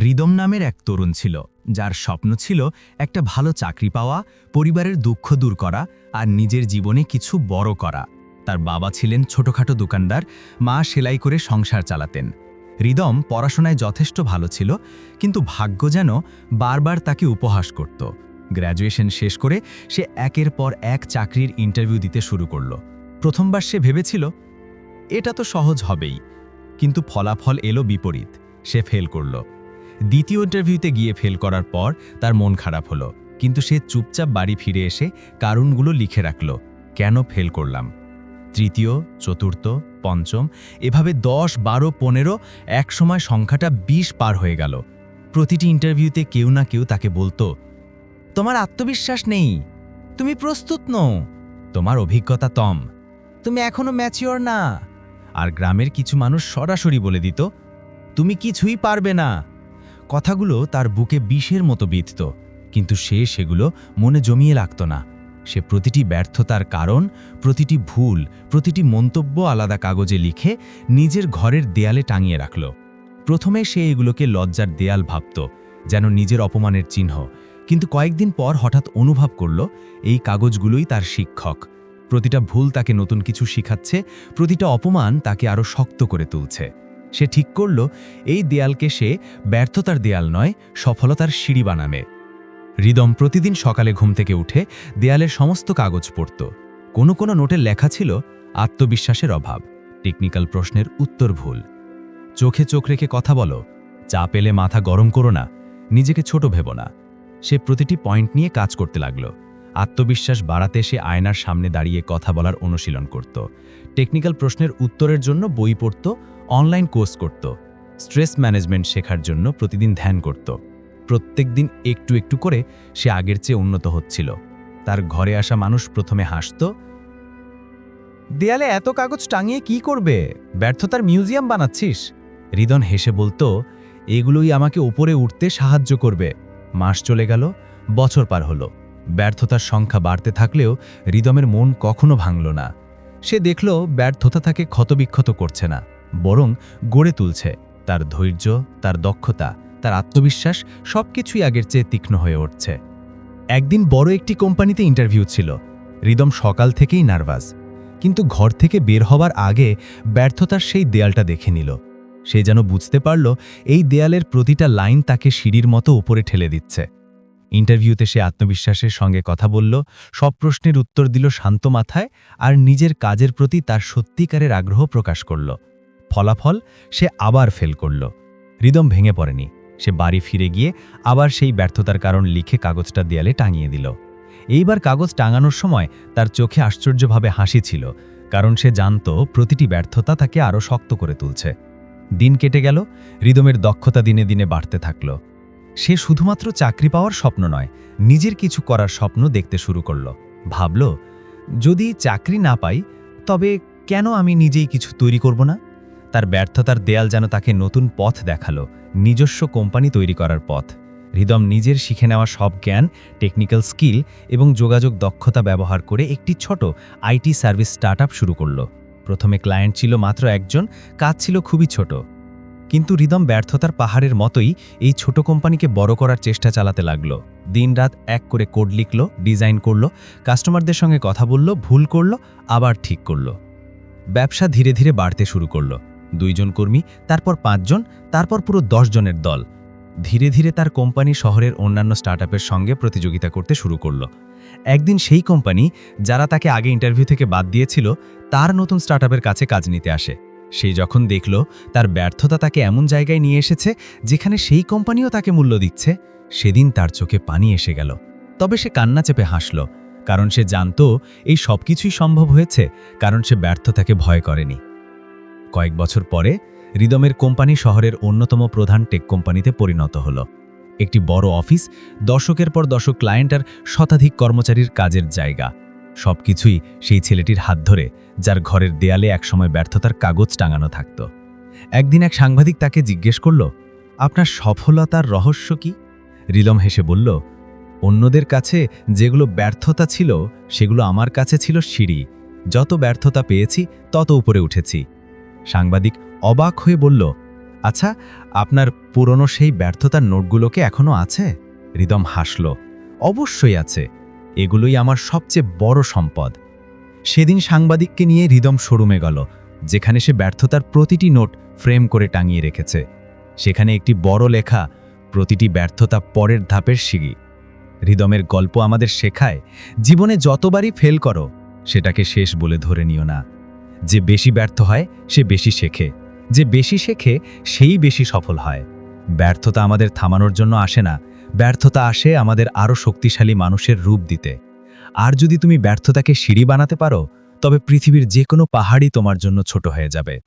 Rhythm নামের এক তরুণ ছিল, যার স্বপ্ন ছিল একটা ভালো চাকরি পাওয়া, পরিবারের দুঃখ দূর করা আর নিজের জীবনে কিছু বড় করা। তার বাবা ছিলেন ছোটখাটো দোকানদার, মা সেলাই করে সংসার চালাতেন। রিদম পড়াশোনায় যথেষ্ট ভালো ছিল, কিন্তু ভাগ্য যেন বারবার তাকে উপহাস করত। গ্র্যাজুয়েশন শেষ করে সে একের পর এক চাকরির ইন্টারভিউ দিতে শুরু করল। প্রথমবার সে ভেবেছিল, এটা তো সহজ হবেই। কিন্তু ফলাফল এলো বিপরীত, সে ফেল করল। দ্বিতীয় ইন্টারভিউতে গিয়ে ফেল করার পর তার মন খারাপ হলো। কিন্তু সে চুপচাপ বাড়ি ফিরে এসে কারণগুলো লিখে রাখল। কেন ফেল করলাম? তৃতীয়, চতুর্থ, পঞ্চম, এভাবে দশ, বারো, পনেরো, এক সময় সংখ্যাটা বিশ পার হয়ে গেল। প্রতিটি ইন্টারভিউতে কেউ না কেউ তাকে বলতো, তোমার আত্মবিশ্বাস নেই, তুমি প্রস্তুত নও, তোমার অভিজ্ঞতা তম, তুমি এখনও ম্যাচিওর না। আর গ্রামের কিছু মানুষ সরাসরি বলে দিত, তুমি কিছুই পারবে না কথাগুলো তার বুকে বিষের মতো বিধত, কিন্তু সে সেগুলো মনে জমিয়ে রাখত না। সে প্রতিটি ব্যর্থতার কারণ, প্রতিটি ভুল, প্রতিটি মন্তব্য আলাদা কাগজে লিখে নিজের ঘরের দেয়ালে টাঙিয়ে রাখল। প্রথমে সে এগুলোকে লজ্জার দেয়াল ভাবত, যেন নিজের অপমানের চিহ্ন। কিন্তু কয়েকদিন পর হঠাৎ অনুভব করল, এই কাগজগুলোই তার শিক্ষক। প্রতিটা ভুল তাকে নতুন কিছু শিখাচ্ছে, প্রতিটা অপমান তাকে আরও শক্ত করে তুলছে। সে ঠিক করল, এই দেয়ালকে সে ব্যর্থতার দেয়াল নয়, সফলতার সিঁড়ি বানাবে। হৃদম প্রতিদিন সকালে ঘুম থেকে উঠে দেয়ালের সমস্ত কাগজ পড়ত। কোনো কোনো নোটে লেখা ছিল, আত্মবিশ্বাসের অভাব, টেকনিক্যাল প্রশ্নের উত্তর ভুল। চোখে চোখ রেখে কথা বলো, চা পেলে মাথা গরম করো না, নিজেকে ছোট ভেব না। সে প্রতিটি পয়েন্ট নিয়ে কাজ করতে লাগল। আত্মবিশ্বাস বাড়াতে সে আয়নার সামনে দাঁড়িয়ে কথা বলার অনুশীলন করত। টেকনিক্যাল প্রশ্নের উত্তরের জন্য বই পড়ত অনলাইন কোর্স করত, স্ট্রেস ম্যানেজমেন্ট শেখার জন্য প্রতিদিন ধ্যান করত। প্রত্যেক দিন একটু একটু করে সে আগের চেয়ে উন্নত হচ্ছিল। তার ঘরে আসা মানুষ প্রথমে হাসত, দেয়ালে এত কাগজ টাঙিয়ে কি করবে? ব্যর্থতার মিউজিয়াম বানাচ্ছিস? হৃদন হেসে বলতো, এগুলোই আমাকে উপরে উঠতে সাহায্য করবে। মাস চলে গেল, বছর পার হলো। ব্যর্থতার সংখ্যা বাড়তে থাকলেও হৃদমের মন কখনো ভাঙল না। সে দেখল, ব্যর্থতা তাকে ক্ষতবিক্ষত করছে না। বরং গড়ে তুলছে। তার ধৈর্য, তার দক্ষতা, তার আত্মবিশ্বাস সবকিছুই আগের চেয়ে তীক্ষ্ণ হয়ে উঠছে। একদিন বড় একটি কোম্পানিতে ইন্টারভিউ ছিল। রিদম সকাল থেকেই নার্ভাস। কিন্তু ঘর থেকে বের হবার আগে ব্যর্থতার সেই দেয়ালটা দেখে নিল। সে যেন বুঝতে পারল, এই দেয়ালের প্রতিটা লাইন তাকে সিঁড়ির মতো উপরে ঠেলে দিচ্ছে। ইন্টারভিউতে সে আত্মবিশ্বাসের সঙ্গে কথা বলল, সব প্রশ্নের উত্তর দিল শান্ত মাথায় আর নিজের কাজের প্রতি তার সত্যিকারের আগ্রহ প্রকাশ করল। ফলাফল সে আবার ফেল করল। হৃদম ভেঙে পড়েনি। সে বাড়ি ফিরে গিয়ে আবার সেই ব্যর্থতার কারণ লিখে কাগজটা দেয়ালে টাঙিয়ে দিল। এইবার কাগজ টাঙানোর সময় তার চোখে আশ্চর্যভাবে হাসি ছিল, কারণ সে জানত প্রতিটি ব্যর্থতা তাকে আরও শক্ত করে তুলছে। দিন কেটে গেল, হৃদমের দক্ষতা দিনে দিনে বাড়তে থাকল। সে শুধুমাত্র চাকরি পাওয়ার স্বপ্ন নয়, নিজের কিছু করার স্বপ্ন দেখতে শুরু করল। ভাবল, যদি চাকরি না পাই, তবে কেন আমি নিজেই কিছু তৈরি করব না? তার ব্যর্থতার দেয়াল যেন তাকে নতুন পথ দেখাল, নিজস্ব কোম্পানি তৈরি করার পথ। হৃদম নিজের শিখে নেওয়া সব জ্ঞান টেকনিক্যাল স্কিল এবং যোগাযোগ দক্ষতা ব্যবহার করে একটি ছোট আইটি সার্ভিস স্টার্টআপ শুরু করল। প্রথমে ক্লায়েন্ট ছিল মাত্র একজন, কাজ ছিল খুবই ছোট। কিন্তু হৃদম ব্যর্থতার পাহাড়ের মতোই এই ছোট কোম্পানিকে বড় করার চেষ্টা চালাতে লাগল। দিনরাত এক করে কোড লিখল, ডিজাইন করল, কাস্টমারদের সঙ্গে কথা বলল, ভুল করল, আবার ঠিক করল। ব্যবসা ধীরে ধীরে বাড়তে শুরু করল। দুইজন কর্মী, তারপর পাঁচজন, তারপর পুরো জনের দল। ধীরে ধীরে তার কোম্পানি শহরের অন্যান্য স্টার্টআপের সঙ্গে প্রতিযোগিতা করতে শুরু করল। একদিন সেই কোম্পানি, যারা তাকে আগে ইন্টারভিউ থেকে বাদ দিয়েছিল, তার নতুন স্টার্টআপের কাছে কাজ নিতে আসে। সে যখন দেখল, তার ব্যর্থতা তাকে এমন জায়গায় নিয়ে এসেছে, যেখানে সেই কোম্পানিও তাকে মূল্য দিচ্ছে, সেদিন তার চোখে পানি এসে গেল। তবে সে কান্না চেপে হাসল, কারণ সে জানত, এই সব কিছুই সম্ভব হয়েছে, কারণ সে ব্যর্থতাকে ভয় করেনি। কয়েক বছর পরে রিদমের কোম্পানি শহরের অন্যতম প্রধান টেক কোম্পানিতে পরিণত হল। একটি বড় অফিস, দশকের পর দশক ক্লায়েন্ট আর শতাধিক কর্মচারীর কাজের জায়গা। সবকিছুই সেই ছেলেটির হাত ধরে, যার ঘরের দেয়ালে একসময় ব্যর্থতার কাগজ টাঙানো থাকত। একদিন এক সাংবাদিক তাকে জিজ্ঞেস করল, আপনার সফলতার রহস্য কি? রিলম হেসে বলল, অন্যদের কাছে যেগুলো ব্যর্থতা ছিল, সেগুলো আমার কাছে ছিল সিঁড়ি। যত ব্যর্থতা পেয়েছি, তত উপরে উঠেছি। সাংবাদিক অবাক হয়ে বলল আচ্ছা আপনার পুরনো সেই ব্যর্থতার নোটগুলোকে এখনও আছে? রিদম হাসল, অবশ্যই আছে। এগুলোই আমার সবচেয়ে বড় সম্পদ। সেদিন সাংবাদিককে নিয়ে রিদম শোরুমে গেল, যেখানে সে ব্যর্থতার প্রতিটি নোট ফ্রেম করে টাঙিয়ে রেখেছে। সেখানে একটি বড় লেখা, প্রতিটি ব্যর্থতা পরের ধাপের সিঁড়ি। হৃদমের গল্প আমাদের শেখায়, জীবনে যতবারই ফেল করো, সেটাকে শেষ বলে ধরে নিও না। যে বেশি ব্যর্থ হয়, সে বেশি শেখে। যে বেশি শেখে, সেই বেশি সফল হয়। ব্যর্থতা আমাদের থামানোর জন্য আসে না। ব্যর্থতা আসে আমাদের আরও শক্তিশালী মানুষের রূপ দিতে। আর যদি তুমি ব্যর্থতাকে সিঁড়ি বানাতে পারো, তবে পৃথিবীর যে কোনো পাহাড়ই তোমার জন্য ছোট হয়ে যাবে।